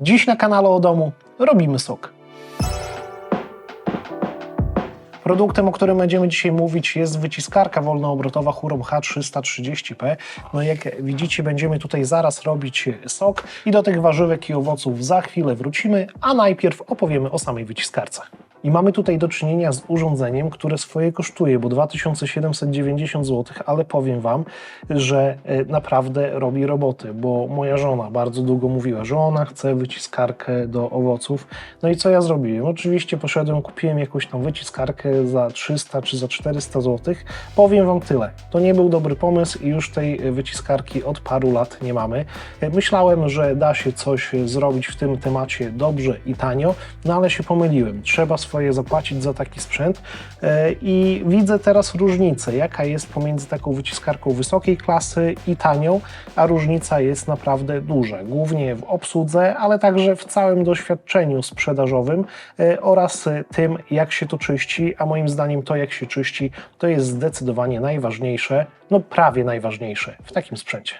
Dziś na kanale o domu robimy sok. Produktem, o którym będziemy dzisiaj mówić jest wyciskarka wolnoobrotowa Hurom H330P. No jak widzicie będziemy tutaj zaraz robić sok i do tych warzywek i owoców za chwilę wrócimy, a najpierw opowiemy o samej wyciskarce. I mamy tutaj do czynienia z urządzeniem, które swoje kosztuje, bo 2790 zł, ale powiem Wam, że e, naprawdę robi roboty, bo moja żona bardzo długo mówiła, że ona chce wyciskarkę do owoców. No i co ja zrobiłem? Oczywiście poszedłem, kupiłem jakąś tam wyciskarkę za 300 czy za 400 zł. Powiem Wam tyle, to nie był dobry pomysł i już tej wyciskarki od paru lat nie mamy. E, Myślałem, że da się coś zrobić w tym temacie dobrze i tanio, no ale się pomyliłem. Trzeba swoje zapłacić za taki sprzęt e, i widzę teraz różnicę, jaka jest pomiędzy taką wyciskarką wysokiej klasy i tanią, a różnica jest naprawdę duża, głównie w obsłudze, ale także w całym doświadczeniu sprzedażowym e, oraz tym, jak się to czyści, a moim zdaniem to, jak się czyści, to jest zdecydowanie najważniejsze, no prawie najważniejsze w takim sprzęcie.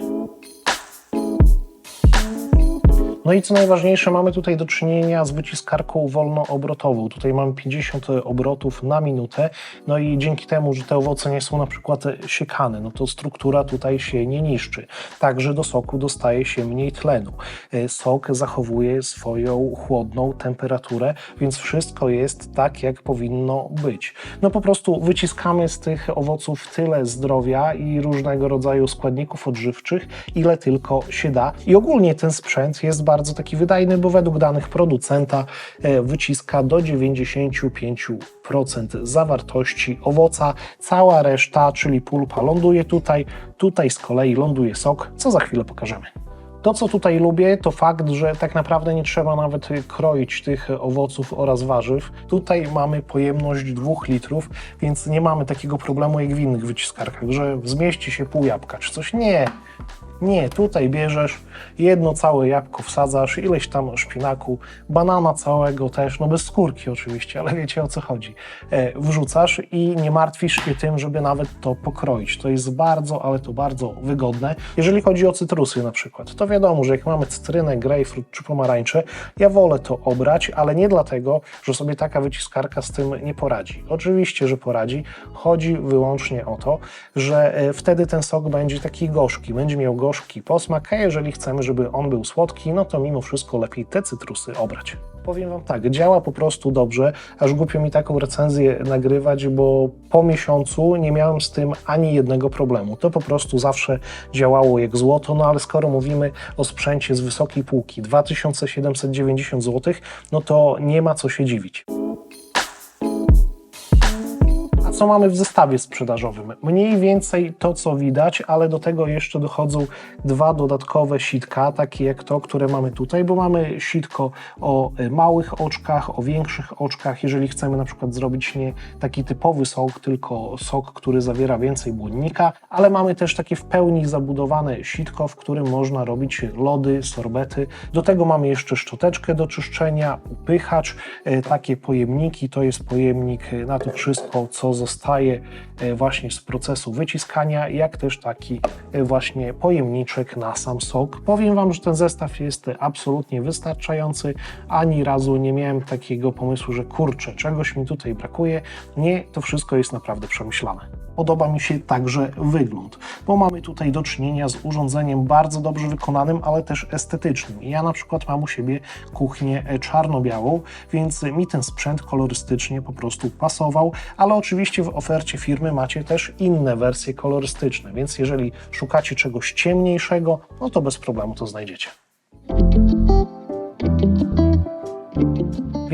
No i co najważniejsze, mamy tutaj do czynienia z wyciskarką wolnoobrotową. Tutaj mamy 50 obrotów na minutę, no i dzięki temu, że te owoce nie są na przykład siekane, no to struktura tutaj się nie niszczy. Także do soku dostaje się mniej tlenu. E, Sok zachowuje swoją chłodną temperaturę, więc wszystko jest tak, jak powinno być. No po prostu wyciskamy z tych owoców tyle zdrowia i różnego rodzaju składników odżywczych, ile tylko się da. I ogólnie ten sprzęt jest bardzo taki wydajny, bo według danych producenta e, wyciska do 95% zawartości owoca. Cała reszta, czyli pulpa, ląduje tutaj. Tutaj z kolei ląduje sok, co za chwilę pokażemy. To, co tutaj lubię, to fakt, że tak naprawdę nie trzeba nawet kroić tych owoców oraz warzyw. Tutaj mamy pojemność 2 litrów, więc nie mamy takiego problemu jak w innych wyciskarkach, że zmieści się pół jabłka czy coś. Nie. Nie, tutaj bierzesz jedno całe jabłko, wsadzasz, ileś tam szpinaku, banana całego też, no bez skórki oczywiście, ale wiecie o co chodzi. E, wrzucasz i nie martwisz się tym, żeby nawet to pokroić. To jest bardzo, ale to bardzo wygodne. Jeżeli chodzi o cytrusy na przykład, to wiadomo, że jak mamy cytrynę, grejpfrut czy pomarańcze, ja wolę to obrać, ale nie dlatego, że sobie taka wyciskarka z tym nie poradzi. Oczywiście, że poradzi. Chodzi wyłącznie o to, że e, wtedy ten sok będzie taki gorzki, będzie miał gorzki posmak, a jeżeli chcemy, żeby on był słodki, no to mimo wszystko lepiej te cytrusy obrać. Powiem Wam tak, działa po prostu dobrze, aż głupio mi taką recenzję nagrywać, bo po miesiącu nie miałem z tym ani jednego problemu. To po prostu zawsze działało jak złoto, no ale skoro mówimy o sprzęcie z wysokiej półki 2790 zł, no to nie ma co się dziwić co mamy w zestawie sprzedażowym. Mniej więcej to, co widać, ale do tego jeszcze dochodzą dwa dodatkowe sitka, takie jak to, które mamy tutaj, bo mamy sitko o małych oczkach, o większych oczkach. Jeżeli chcemy na przykład zrobić nie taki typowy sok, tylko sok, który zawiera więcej błonnika, ale mamy też takie w pełni zabudowane sitko, w którym można robić lody, sorbety. Do tego mamy jeszcze szczoteczkę do czyszczenia, upychacz, e, takie pojemniki. To jest pojemnik na to wszystko, co zostaje e, właśnie z procesu wyciskania, jak też taki e, właśnie pojemniczek na sam sok. Powiem Wam, że ten zestaw jest absolutnie wystarczający. Ani razu nie miałem takiego pomysłu, że kurczę, czegoś mi tutaj brakuje. Nie, to wszystko jest naprawdę przemyślane. Podoba mi się także wygląd, bo mamy tutaj do czynienia z urządzeniem bardzo dobrze wykonanym, ale też estetycznym. Ja na przykład mam u siebie kuchnię czarno-białą, więc mi ten sprzęt kolorystycznie po prostu pasował, ale oczywiście w ofercie firmy macie też inne wersje kolorystyczne, więc jeżeli szukacie czegoś ciemniejszego, no to bez problemu to znajdziecie.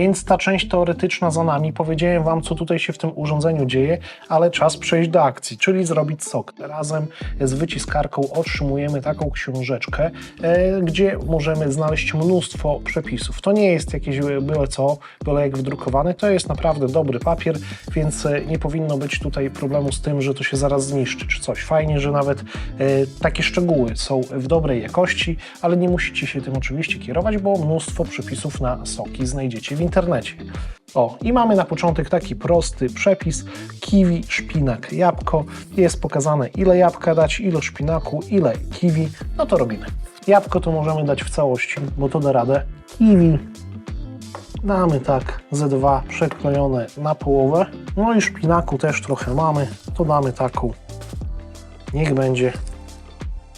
Więc ta część teoretyczna za nami. Powiedziałem Wam, co tutaj się w tym urządzeniu dzieje, ale czas przejść do akcji, czyli zrobić sok. Razem z wyciskarką otrzymujemy taką książeczkę, e, gdzie możemy znaleźć mnóstwo przepisów. To nie jest jakieś byle co, byle jak wydrukowane, to jest naprawdę dobry papier, więc e, nie powinno być tutaj problemu z tym, że to się zaraz zniszczy czy coś. Fajnie, że nawet e, takie szczegóły są w dobrej jakości, ale nie musicie się tym oczywiście kierować, bo mnóstwo przepisów na soki znajdziecie w internecie. O, i mamy na początek taki prosty przepis: kiwi, szpinak, jabłko. Jest pokazane, ile jabłka dać, ile szpinaku, ile kiwi. No to robimy. Jabłko to możemy dać w całości, bo to da radę. Kiwi damy tak ze dwa przekrojone na połowę. No i szpinaku też trochę mamy, to damy taką. Niech będzie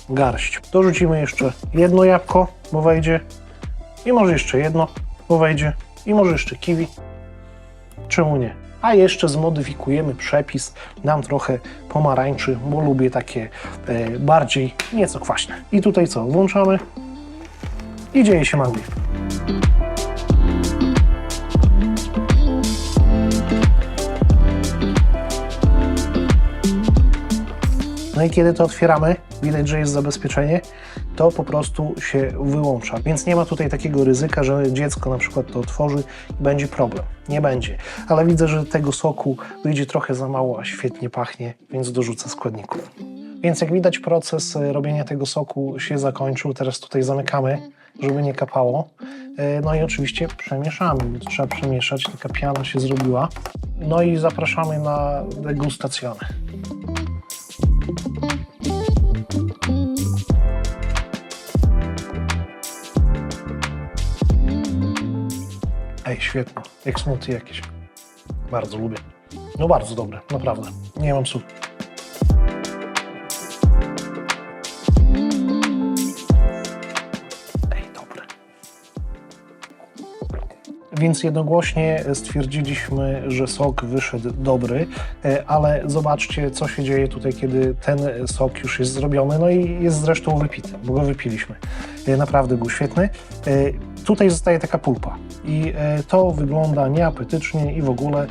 garść. Dorzucimy jeszcze jedno jabłko, bo wejdzie. I może jeszcze jedno, bo wejdzie. I może jeszcze kiwi. Czemu nie? A jeszcze zmodyfikujemy przepis, dam trochę pomarańczy, bo lubię takie e, bardziej nieco kwaśne. I tutaj co? Włączamy i dzieje się magia. No i kiedy to otwieramy, widać, że jest zabezpieczenie, to po prostu się wyłącza. Więc nie ma tutaj takiego ryzyka, że dziecko na przykład to otworzy i będzie problem. Nie będzie. Ale widzę, że tego soku wyjdzie trochę za mało, a świetnie pachnie, więc dorzucę składników. Więc jak widać proces e, robienia tego soku się zakończył. Teraz tutaj zamykamy, żeby nie kapało. E, No i oczywiście przemieszamy. Trzeba przemieszać, taka piana się zrobiła. No i zapraszamy na degustacjonę. Świetne. Jak smoothie jakieś. Bardzo lubię. No bardzo dobre, naprawdę. Nie mam słów. Ej, dobre. Więc jednogłośnie stwierdziliśmy, że sok wyszedł dobry, e, ale zobaczcie, co się dzieje tutaj, kiedy ten sok już jest zrobiony, no i jest zresztą wypity, bo go wypiliśmy. E, Naprawdę był świetny. Tutaj zostaje taka pulpa i e, to wygląda nieapetycznie i w ogóle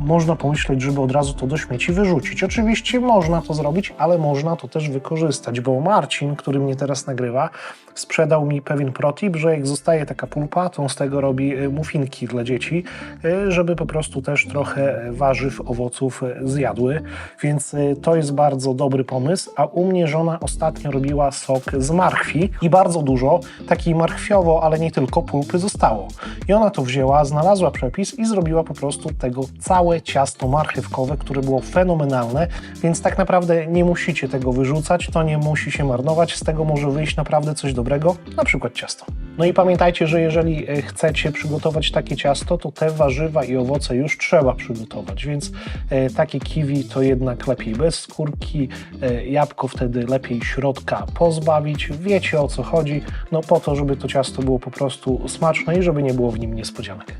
można pomyśleć, żeby od razu to do śmieci wyrzucić. Oczywiście można to zrobić, ale można to też wykorzystać, bo Marcin, który mnie teraz nagrywa, sprzedał mi pewien protip, że jak zostaje taka pulpa, to z tego robi e, muffinki dla dzieci, e, żeby po prostu też trochę warzyw, owoców e, zjadły, więc to jest bardzo dobry pomysł, a u mnie żona ostatnio robiła sok z marchwi i bardzo dużo takiej marchwiowo, ale nie tylko pulpy zostało. I ona to wzięła, znalazła przepis i zrobiła po prostu tego całe ciasto marchewkowe, które było fenomenalne, więc tak naprawdę nie musicie tego wyrzucać, to nie musi się marnować, z tego może wyjść naprawdę coś dobrego, na przykład ciasto. No i pamiętajcie, że jeżeli e, chcecie przygotować takie ciasto, to te warzywa i owoce już trzeba przygotować, więc e, takie kiwi to jednak lepiej bez skórki, e, jabłko wtedy lepiej środka pozbawić, wiecie o co chodzi, no po to, żeby to ciasto było po prostu smaczne i żeby nie było w nim niespodzianek.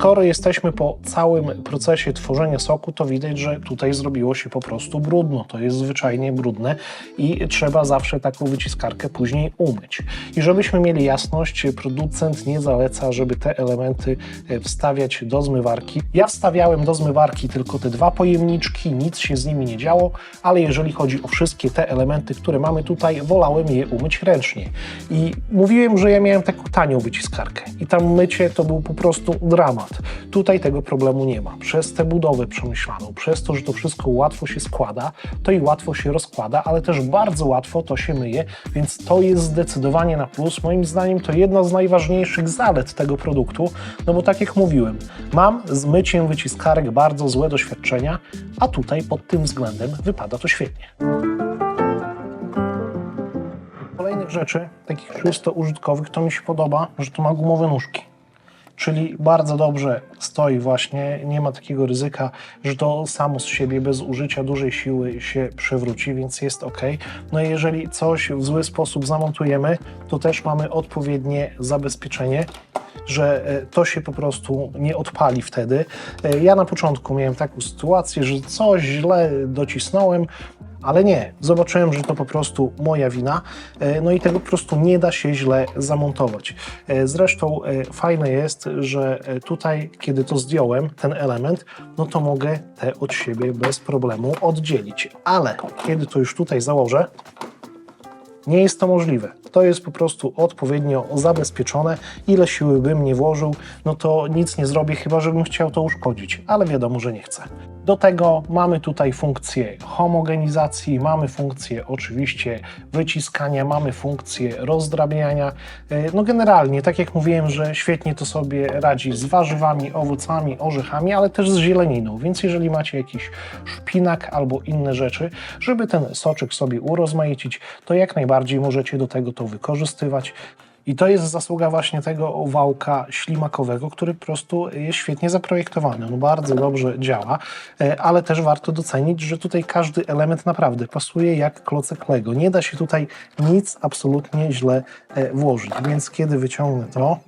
Skoro jesteśmy po całym procesie tworzenia soku, to widać, że tutaj zrobiło się po prostu brudno. To jest zwyczajnie brudne i trzeba zawsze taką wyciskarkę później umyć. I żebyśmy mieli jasność, producent nie zaleca, żeby te elementy e, wstawiać do zmywarki. Ja wstawiałem do zmywarki tylko te dwa pojemniczki, nic się z nimi nie działo, ale jeżeli chodzi o wszystkie te elementy, które mamy tutaj, wolałem je umyć ręcznie. I mówiłem, że ja miałem taką tanią wyciskarkę i tam mycie to był po prostu dramat. Tutaj tego problemu nie ma. Przez tę budowę przemyślaną, przez to, że to wszystko łatwo się składa, to i łatwo się rozkłada, ale też bardzo łatwo to się myje, więc to jest zdecydowanie na plus. Moim zdaniem to jedna z najważniejszych zalet tego produktu, no bo tak jak mówiłem, mam z myciem wyciskarek bardzo złe doświadczenia, a tutaj pod tym względem wypada to świetnie. Kolejnych rzeczy, takich czysto użytkowych, to mi się podoba, że to ma gumowe nóżki. Czyli bardzo dobrze stoi właśnie, nie ma takiego ryzyka, że to samo z siebie bez użycia dużej siły się przewróci, więc jest ok. No i jeżeli coś w zły sposób zamontujemy, to też mamy odpowiednie zabezpieczenie, że e, to się po prostu nie odpali wtedy. E, Ja na początku miałem taką sytuację, że coś źle docisnąłem, ale nie, zobaczyłem, że to po prostu moja wina, e, no i tego po prostu nie da się źle zamontować. E, Zresztą e, fajne jest, że tutaj, kiedy to zdjąłem, ten element, no to mogę te od siebie bez problemu oddzielić. Ale kiedy to już tutaj założę, nie jest to możliwe. To jest po prostu odpowiednio zabezpieczone. Ile siły bym nie włożył, no to nic nie zrobię, chyba żebym chciał to uszkodzić, ale wiadomo, że nie chcę. Do tego mamy tutaj funkcję homogenizacji, mamy funkcję oczywiście wyciskania, mamy funkcję rozdrabniania. E, No generalnie, tak jak mówiłem, że świetnie to sobie radzi z warzywami, owocami, orzechami, ale też z zieleniną, więc jeżeli macie jakiś szpinak albo inne rzeczy, żeby ten soczek sobie urozmaicić, to jak najbardziej możecie do tego to wykorzystywać. I to jest zasługa właśnie tego wałka ślimakowego, który po prostu jest świetnie zaprojektowany. On bardzo dobrze działa, e, ale też warto docenić, że tutaj każdy element naprawdę pasuje jak klocek Lego. Nie da się tutaj nic absolutnie źle e, włożyć. Więc kiedy wyciągnę to,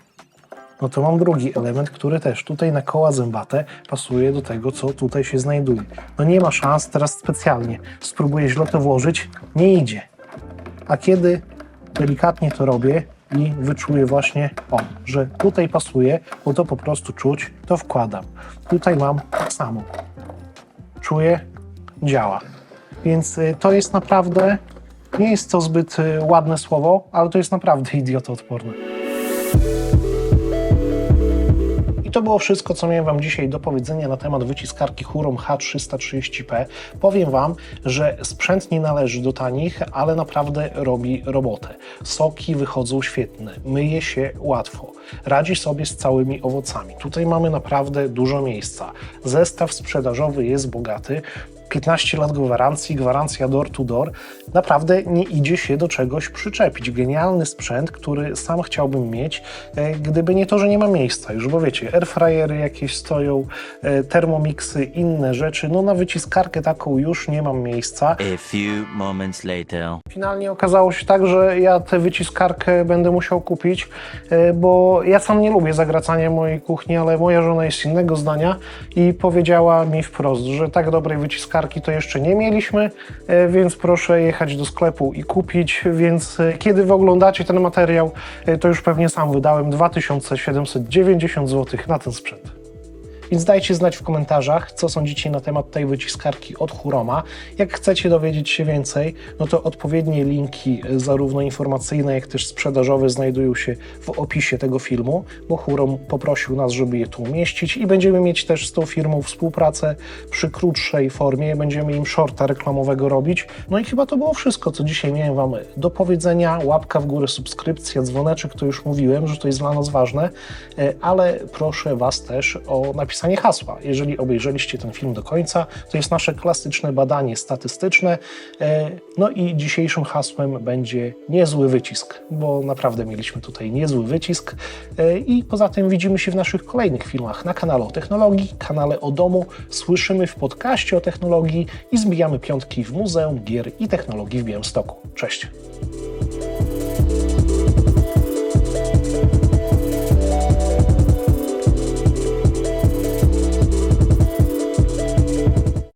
no to mam drugi element, który też tutaj na koła zębate pasuje do tego, co tutaj się znajduje. No nie ma szans, teraz specjalnie spróbuję źle to włożyć, nie idzie. A kiedy delikatnie to robię i wyczuję właśnie, o, że tutaj pasuje, bo to po prostu czuć, to wkładam. Tutaj mam tak samo. Czuję, działa. Więc y, to jest naprawdę, nie jest to zbyt y, ładne słowo, ale to jest naprawdę idiotoodporne. To było wszystko, co miałem Wam dzisiaj do powiedzenia na temat wyciskarki Hurom H330P. Powiem Wam, że sprzęt nie należy do tanich, ale naprawdę robi robotę. Soki wychodzą świetne, myje się łatwo, radzi sobie z całymi owocami. Tutaj mamy naprawdę dużo miejsca. Zestaw sprzedażowy jest bogaty. 15 lat gwarancji, gwarancja door to door. Naprawdę nie idzie się do czegoś przyczepić. Genialny sprzęt, który sam chciałbym mieć, e, gdyby nie to, że nie ma miejsca już, bo wiecie, airfryery jakieś stoją, e, termomiksy, inne rzeczy. No na wyciskarkę taką już nie mam miejsca. A few moments later. Finalnie okazało się tak, że ja tę wyciskarkę będę musiał kupić, e, bo ja sam nie lubię zagracania mojej kuchni, ale moja żona jest innego zdania i powiedziała mi wprost, że tak dobrej wyciskarki to jeszcze nie mieliśmy, e, więc proszę jechać do sklepu i kupić. Więc e, kiedy wy oglądacie ten materiał, e, to już pewnie sam wydałem 2790 zł na ten sprzęt. Więc dajcie znać w komentarzach, co sądzicie na temat tej wyciskarki od Huroma. Jak chcecie dowiedzieć się więcej, no to odpowiednie linki, e, zarówno informacyjne, jak też sprzedażowe, znajdują się w opisie tego filmu, bo Hurom poprosił nas, żeby je tu umieścić i będziemy mieć też z tą firmą współpracę przy krótszej formie. Będziemy im shorta reklamowego robić. No i chyba to było wszystko, co dzisiaj miałem Wam do powiedzenia. Łapka w górę, subskrypcja, dzwoneczek, to już mówiłem, że to jest dla nas ważne, e, ale proszę Was też o napisanie hasła. Jeżeli obejrzeliście ten film do końca, to jest nasze klasyczne badanie statystyczne. E, No i dzisiejszym hasłem będzie niezły wycisk, bo naprawdę mieliśmy tutaj niezły wycisk. E, I poza tym widzimy się w naszych kolejnych filmach na kanale o technologii, kanale o domu, słyszymy w podcaście o technologii i zbijamy piątki w Muzeum Gier i Technologii w Białymstoku. Cześć!